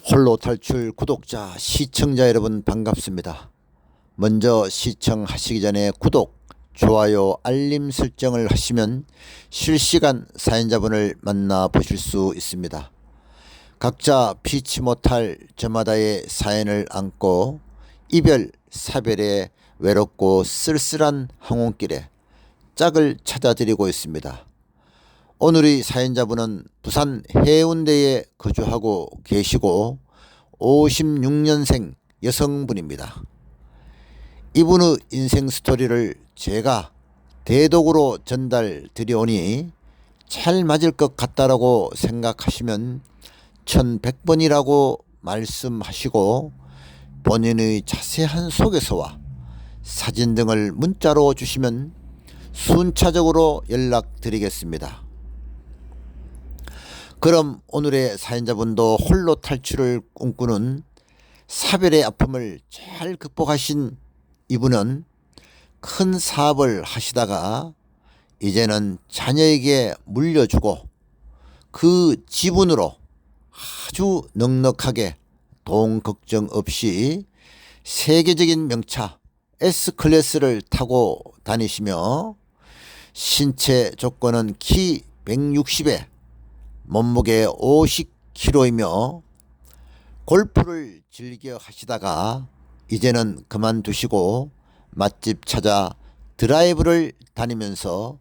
홀로 탈출 구독자, 시청자 여러분 반갑습니다. 먼저 시청하시기 전에 구독, 좋아요, 알림 설정을 하시면 실시간 사연자분을 만나 보실 수 있습니다. 각자 피치 못할 저마다의 사연을 안고 이별, 사별에 외롭고 쓸쓸한 항원길에 짝을 찾아드리고 있습니다. 오늘의 사연자분은 부산 해운대에 거주하고 계시고 56년생 여성분입니다. 이분의 인생 스토리를 제가 대독으로 전달 드려오니 잘 맞을 것 같다라고 생각하시면 1100번이라고 말씀하시고 본인의 자세한 소개서와 사진 등을 문자로 주시면 순차적으로 연락드리겠습니다. 그럼 오늘의 사연자분도 홀로 탈출을 꿈꾸는 사별의 아픔을 잘 극복하신 이분은 큰 사업을 하시다가 이제는 자녀에게 물려주고 그 지분으로 아주 넉넉하게 돈 걱정 없이 세계적인 명차 S클래스를 타고 다니시며 신체 조건은 키 160에 몸무게 50kg이며 골프를 즐겨 하시다가 이제는 그만두시고 맛집 찾아 드라이브를 다니면서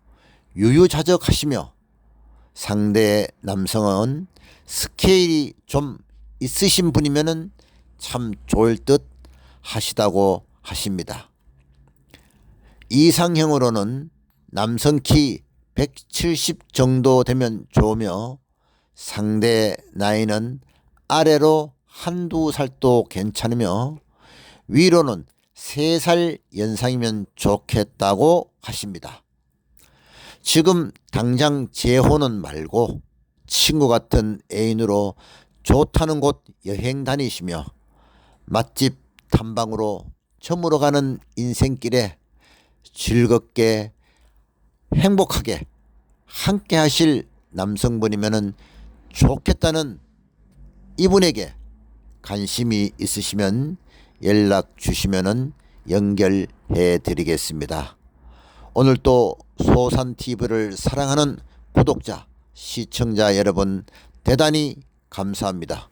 유유자적하시며 상대 남성은 스케일이 좀 있으신 분이면은 참 좋을 듯 하시다고 하십니다. 이상형으로는 남성 키 170 정도 되면 좋으며 상대 나이는 아래로 한두 살도 괜찮으며 위로는 세 살 연상이면 좋겠다고 하십니다. 지금 당장 재혼은 말고 친구 같은 애인으로 좋다는 곳 여행 다니시며 맛집 탐방으로 저물어 가는 인생길에 즐겁게 행복하게 함께 하실 남성분이면은 좋겠다는 이분에게 관심이 있으시면 연락 주시면은 연결해 드리겠습니다. 오늘 또 소산 TV를 사랑하는 구독자, 시청자 여러분 대단히 감사합니다.